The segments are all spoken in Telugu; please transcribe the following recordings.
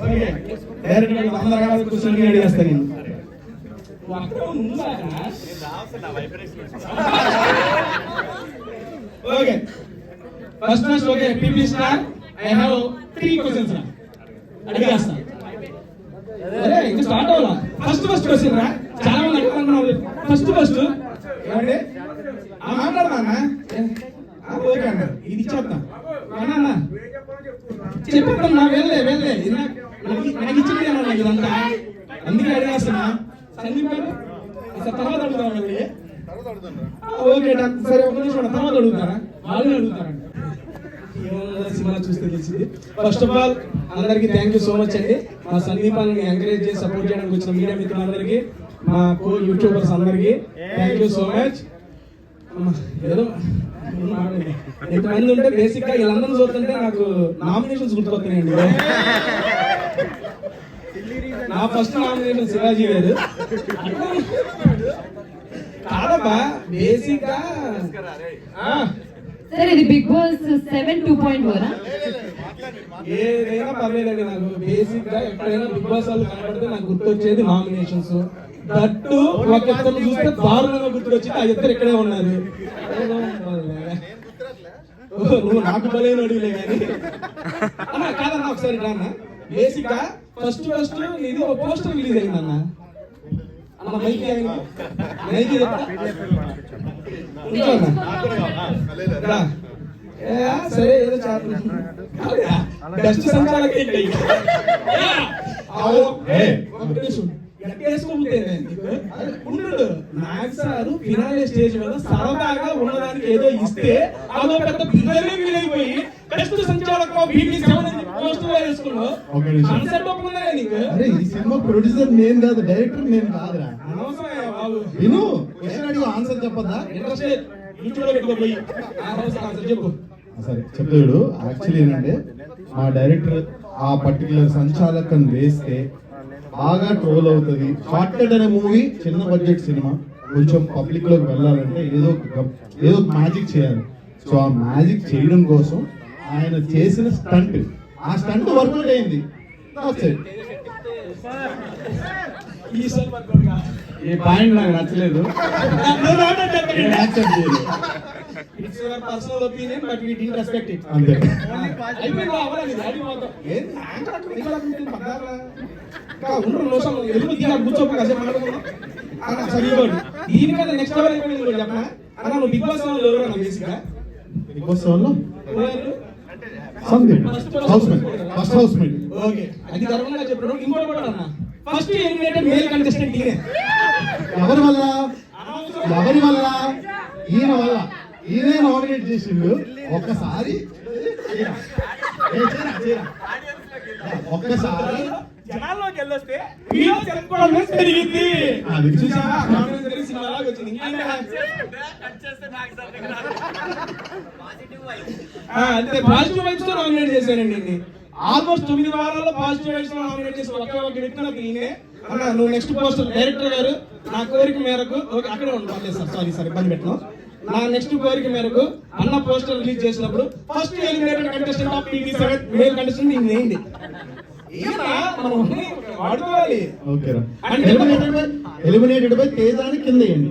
ఓకే డైరెక్ట్ నేను okay first first okay PP star I have three questions రా అడిగేస్తా అరే ఇంకా స్టార్ట్ అవ్వాలా? ఫస్ట్ ఫస్ట్ క్వశ్చన్ రా. చాలా మంది అడుగుతున్నారు ఫస్ట్ ఫస్ట్ ఏమండి మాట్లాడదా ఓకే అన్న. ఇది ఇచ్చేద్దాం. చెప్పడం నా వెళ్ళే వెళ్ళే. నాకు ఇచ్చింది అన్న ఇదంతా అందుకే అడిగేస్తున్నా సందీప్ గారు అసలు తర్వాత అడుగుతారా ఓకే డాక్టర్ సరే ఒక నిమిషం తర్వాత అడుగుతారా? వాళ్ళు అడుగుతారంట సినిమా చూస్తే తెలిసింది. ఫస్ట్ ఆఫ్ ఆల్ అందరికి థ్యాంక్ యూ సో మచ్ అండి. మా సందీపాన్ని ఎంకరేజ్ చేసి సపోర్ట్ చేయడానికి వచ్చిన మీడియా మిత్రులందరికీ మా కో యూట్యూబర్స్ అందరికీ థ్యాంక్ యూ సో మచ్ ఏదో ఎంతమంది ఉంటే బేసిక్గా వీళ్ళందరూ చూస్తుంటే నాకు నామినేషన్స్ గుర్తుకొస్తున్నాయండి. నా ఫస్ట్ నామినేషన్ శివాజీ గారు. కాదబ్బా బేసిక్గా సార్ ఇది Bigg Boss seven two point ఏదైనా పర్లేదండి నాకు. బేసిక్గా ఎక్కడైనా బిగ్ బాస్ వాళ్ళు కనబడితే నాకు గుర్తొచ్చేది నామినేషన్స్ దట్టు ఒక చూస్తే దారుణంగా గుర్తుకొచ్చింది ఆ ఇద్దరు ఇక్కడే ఉన్నారు. నువ్వు నాకు బలైన అడుగులే కానీ. అన్న కాదన్న ఒకసారి రాన్న బేసిక్గా ఫస్ట్ ఫస్ట్ ఇది ఒక పోస్టర్ రిలీజ్ అయింది అన్న. అన్న మైకి సరే ఏదో సంచాలక ఒక్క నిమిషం. ఎట్ట వేసుకోబోతే నీకు? నాగ్ సారు ఫినాలే స్టేజ్ మీద సరదాగా ఉన్నదానికి ఏదో ఇస్తే అదో పెద్ద బెస్ట్ సంచాలక సెవెన్ వేసుకున్నావు. కాన్సెప్ట్ నీకు. అరే ఈ సినిమా ప్రొడ్యూసర్ నేను కాదు డైరెక్టర్ నేను కాదురా. అనవసరమే బాబు. విను క్వశ్చన్ అడిగి ఆన్సర్ చెప్పద్దా? ఇంట్రెస్ట్ చెప్పు. సరే చెప్తాడు యాక్చువల్లీ ఏంటంటే మా డైరెక్టర్ ఆ పర్టికులర్ సంచాలకం వేస్తే బాగా ట్రోల్ అవుతుంది. షార్ట్ కట్ అనే మూవీ చిన్న బడ్జెట్ సినిమా కొంచెం పబ్లిక్లోకి వెళ్ళాలంటే ఏదో ఒక ఏదో మ్యాజిక్ చేయాలి. సో ఆ మ్యాజిక్ చేయడం కోసం ఆయన చేసిన స్టంట్ ఆ స్టంట్ వర్కౌట్ అయింది. ఈ పాయింట్ నాకు నచ్చలేదు. అంతే. అయిపోయిందా? అది మాత్రం. యాంకర్ అక్కడ ఉండరు మాట్లాడుకుందాం. ఇవ్వండి. దీనికన్నా నెక్స్ట్ లెవెల్ అయిపోయింది కూడా చెప్పనా? అన్న, నువ్వు బిగ్ బాస్ వాళ్ళు ఎవరు? Bigg Boss? Sandeep. Housemate first housemate okay. అది గర్వంగా చెప్పాడు ఇంకోటి కూడా అన్న. ఫస్ట్ ఎలిమినేటెడ్ మేల్ కంటెస్టెంట్ ఈయనే. ఎవరి వల్ల? ఎవరి వల్ల? ఈయన వల్ల. ఈయనే నామినేట్ చేసిండు. ఒక్కసారి. ఒక్కసారి. హీరో చెప్పుకోవడం? ఆ, అంతే పాజిటివ్ వైబ్స్తో నామినేట్ చేశానండి. ఆల్మోస్ట్ తొమ్మిది వారాల్లో పాజిటివ్ వైబ్స్తో నామినేట్ చేసిన ఒకే ఒక వ్యక్తి నాకు ఈయనే. అన్న నువ్వు నెక్స్ట్ పోస్ట్ డైరెక్టర్ గారు నా కోరిక మేరకు ఓకే అక్కడే ఉండు పర్లేదు సార్ సారీ సార్ ఇబ్బంది పెట్టను. నా నెక్స్ట్ కోరిక మేరకు అన్న పోస్టర్ రిలీజ్ చేసినప్పుడు first eliminated contestant of TV seven male contestant వేయండి ఏంటా మనం వాడుకోవాలి. ఎలిమినేటెడ్ బై ఎలిమినేటెడ్ బై తేజాని కింద వేయండి.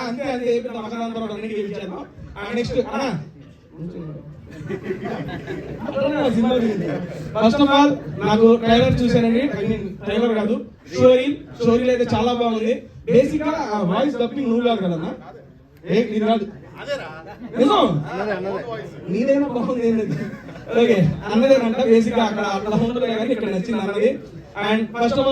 అంతే అంతే ఇచ్చాను నెక్స్ట్ ఫస్ట్ ఆఫ్ ఆల్ నాకు ట్రైలర్ చూశానండి. ఐ మీన్ ట్రైలర్ కాదు స్టోరీ స్టోరీలో అయితే చాలా బాగుంది. బేసిక్గా వాయిస్ డబ్బింగ్ నువ్వు కాదు కదన్నా? ఏ నీది కాదు. నిజం? నీదేమో బాగుంది ఓకే అన్నది అంట బేసిక్ అక్కడ అక్కడ ఉంటుంది కానీ ఇక్కడ నచ్చింది అన్నది. And first of